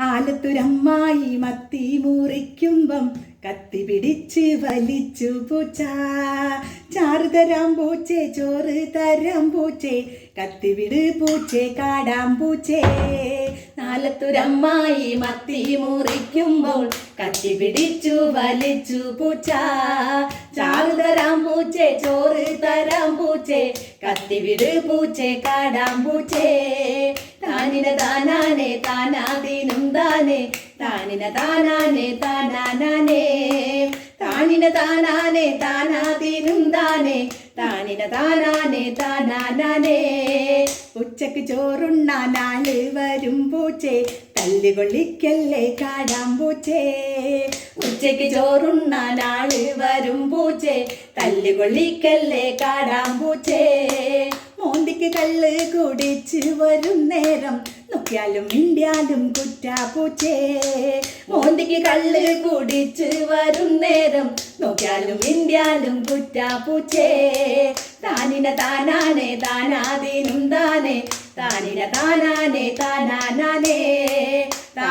ആലത്തുരമ്മായി മത്തി മുറിക്കുമ്പം കത്തി പിടിച്ച് വലിച്ചു പൂച്ച. ചാറ് തരാം പൂച്ചേ ചോറ് തരാം പൂച്ചേ കത്തി വിട് പൂച്ചേ കാടാം പൂച്ചേ. നാലത്തുരമ്മായി മത്തി മുറിക്കുമ്പോൾ കത്തി പിടിച്ചു വലിച്ചു പൂച്ച. ചാറ് തരാം പൂച്ചേ ചോറ് തരാം പൂച്ചേ. കത്തി വിട് പൂച്ചേ കാടാം പൂച്ചേ. താനിന താനാനെ താനാദീനും താനേ. താനിന താനാനെ താനാനാനേ. താനിന താനാനെ താനാദീനും താനേ. താനിന താനാനെ താനാനാനേ. ഉച്ചയ്ക്ക് ചോറുണ്ണാൻ നാല് വരും പൂച്ചേ. തല്ലുകൊള്ളിക്കല്ലേ കാടാം പൂച്ചേ. ഉച്ചയ്ക്ക് ചോറുണ്ണാൻ ആൾ വരും പൂച്ചേ തല്ലുകൊള്ളിക്കല്ലേ കാടാം പൂച്ചേ മോന്തിക്ക് കല്ല് കുടിച്ച് വരും നേരം. നോക്കിയാലും മിണ്ടിയാലും കുറ്റാപ്പൂച്ചേ മോന്തിക്ക് കല്ല് കുടിച്ച് വരും നേരം. നോക്കിയാലും മിണ്ടിയാലും കുറ്റാപ്പൂച്ചേ താനിന താനാനെ താനാദീനും താനെ. താനിന താനാനെ താനാനാനേ.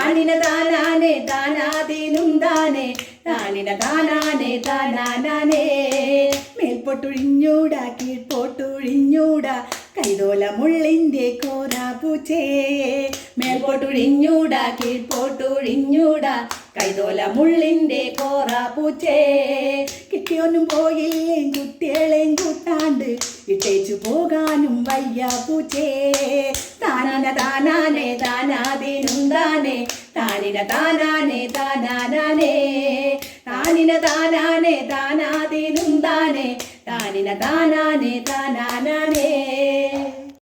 താനിന താനാനെ ദാനാദീനും താനെ താനിന താനാനെ താനാനാനേ. മേൽപോട്ടൊഴിഞ്ഞൂടാ കീഴ്പോട്ടൊഴിഞ്ഞൂടാ കൈതോല മുള്ളിന്റെ കോരാ പൂച്ചേ മേൽപോട്ടൊഴിഞ്ഞൂടാ കീഴ്പോട്ടൊഴിഞ്ഞൂടാ കൈതോല മുള്ളിന്റെ കോറാ പൂച്ചേ കിട്ടിയോനും പോയില്ലേം കുട്ടികളെയും കൂട്ടാണ്ട് ഇട്ടേച്ചു പോകാനും വയ്യ പൂച്ചേ താനാന താനാനെ താനേ താനിന താനാനെ താനാനാനേ. താനിന താനാനെ താനാതിനും താനേ താനിന താനാനെ താനാനാനേ.